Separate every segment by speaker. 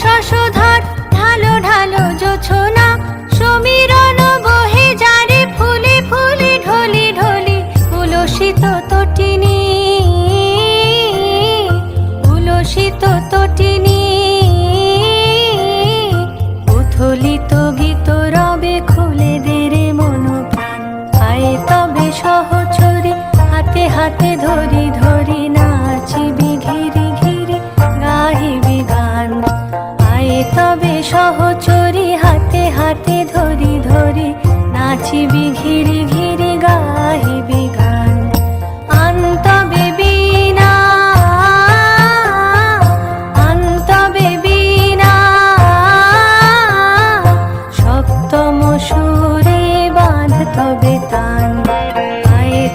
Speaker 1: শশধর, ঢালো ঢালো জোছনা। সমীরণ বহে যারে ফুলে ফুলে ঢলি ঢলি উলসিত তটিনী। উলসিত তটিনী। গীত মন তবে হাতে হাতে ধরি ধরি। হাতে ধরি ধরি নাচিবি ঘিরি ঘিরি গাইবি আন্ত বেবিনা আন্ত বেবিনা সপ্তম সুরে বাঁধ তবে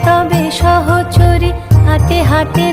Speaker 1: তবে হাতে হাতে